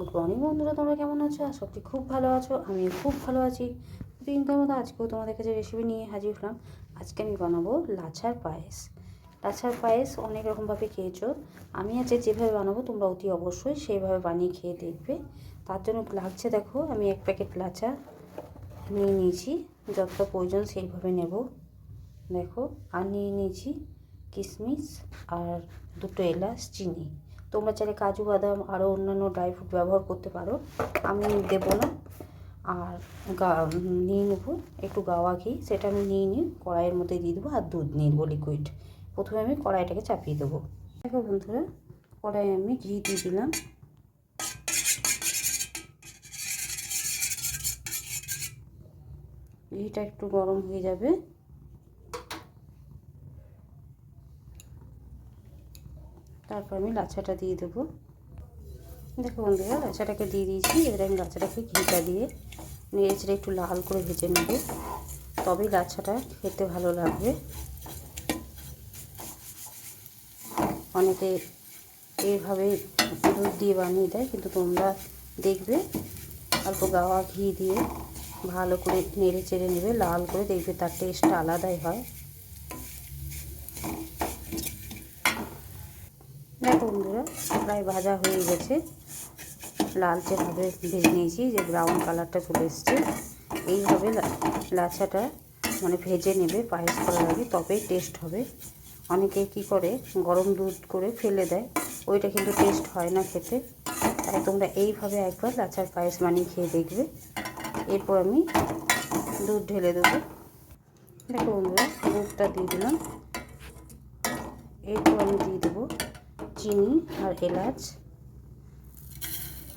Good morning বন্ধুরা, তোমরা কেমন আছো? আশা করি খুব ভালো আছো। আমি খুব ভালো আছি। দিনকার মতো আজকেও তোমাদের কাছে রেসিপি নিয়ে হাজির হলাম। আজকে আমি বানাবো লাচ্ছার পায়েস। লাচ্ছার পায়েস অনেক রকমভাবে খেয়েছো। আমি আজকে যেভাবে বানাবো, তোমরা অতি অবশ্যই সেইভাবে বানিয়ে খেয়ে দেখবে। তার জন্য লাগছে, দেখো, আমি এক প্যাকেট লাচা নিয়ে নিয়েছি। যতটা প্রয়োজন সেইভাবে নেব। দেখো, আর নিয়ে নিয়েছি কিশমিশ আর দুটো এলাচ, চিনি। তোমরা চাইলে কাজু, বাদাম আরও অন্যান্য ড্রাই ফ্রুট ব্যবহার করতে পারো। আমি দেব না। আর গা নিয়ে নেব একটু গাওয়া ঘি। সেটা আমি নিয়ে নিই কড়াইয়ের মধ্যে দিয়ে দেবো আর দুধ নিয়ে নেব লিকুইড প্রথমে আমি কড়াইটাকে চাপিয়ে দেবো। দেখো বন্ধুরা, কড়াইয়ে আমি ঘি দিয়ে দিলাম। ঘিটা একটু গরম হয়ে যাবে। তারপর আমি লাচ্ছাটা দিয়ে দেবো। দেখো বন্ধুরা, লাচ্ছাটাকে দিয়ে দিয়েছি, এবার আমি লাচ্ছাটাকে ঘিটা দিয়ে নেড়ে চেড়ে একটু লাল করে ভেজে নেব। তবেই লাচ্ছাটা খেতে ভালো লাগবে। অনেকে এইভাবে দুধ দিয়ে বানিয়ে দেয়, কিন্তু তোমরা দেখবে, অল্প গাওয়া ঘি দিয়ে ভালো করে নেড়ে চেড়ে নেবে, লাল করে দেখবে তার টেস্টটা আলাদাই হয়। বন্ধুরা, প্রায় ভাজা হয়ে গেছে। লালচেভাবে ভেজে নিয়েছি, যে ব্রাউন কালারটা চলে এসছে। এইভাবে লাচ্ছাটা মানে ভেজে নেবে, পায়েস করার আগে, তবেই টেস্ট হবে। অনেকে কি করে, গরম দুধ করে ফেলে দেয়, ওইটা কিন্তু টেস্ট হয় না খেতে। তাই তোমরা এইভাবে একবার লাচার পায়েস বানিয়ে খেয়ে দেখবে। এরপর আমি দুধ ঢেলে দেবো। দেখো বন্ধুরা, দুধটা দিয়ে দিলাম এরপর আমি দিয়ে দেবো চিনি আর এলাচ।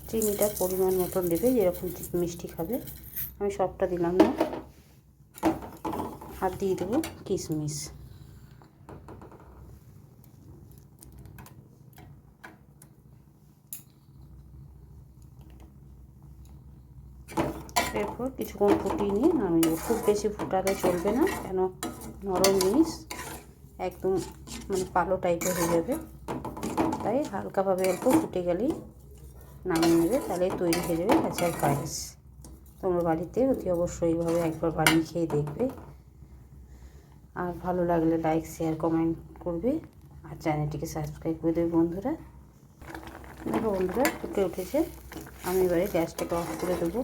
চিনিটার পরিমাণ মতন দেবে, যেরকম মিষ্টি খাবে। আমি সবটা দিলাম না। আর দিয়ে দেবো কিশমিশ। এরপর কিছুক্ষণ ফুটিয়ে নিয়ে নামিয়ে দেবো খুব বেশি ফুটালে চলবে না, কেন নরম জিনিস, একদম মানে পালো টাইপের হয়ে যাবে। তাই হালকাভাবে অল্প ফুটে গেলেই নামিয়ে নেবে, তাহলে তৈরি হয়ে যাবে কাঁচার পায়েস তোমরা বাড়িতে অতি অবশ্যই এইভাবে একবার বানিয়ে খেয়ে দেখবে। আর ভালো লাগলে লাইক শেয়ার কমেন্ট করবে। আর চ্যানেলটিকে সাবস্ক্রাইব করে দেবে বন্ধুরা। দেখো বন্ধুরা, ফুটে উঠেছে। আমি এবারে গ্যাসটাকে অফ করে দেবো।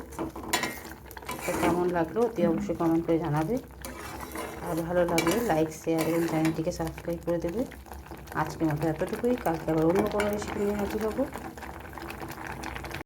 কেমন লাগল অতি অবশ্যই কমেন্ট করে জানাবে। আর ভালো লাগলে লাইক শেয়ার এবং চ্যানেলটিকে সাবস্ক্রাইব করে দেবে। আজকের মতো এতটুকুই কালকে আবার অন্য কোনো রেসিপি নিয়ে হাজির হব।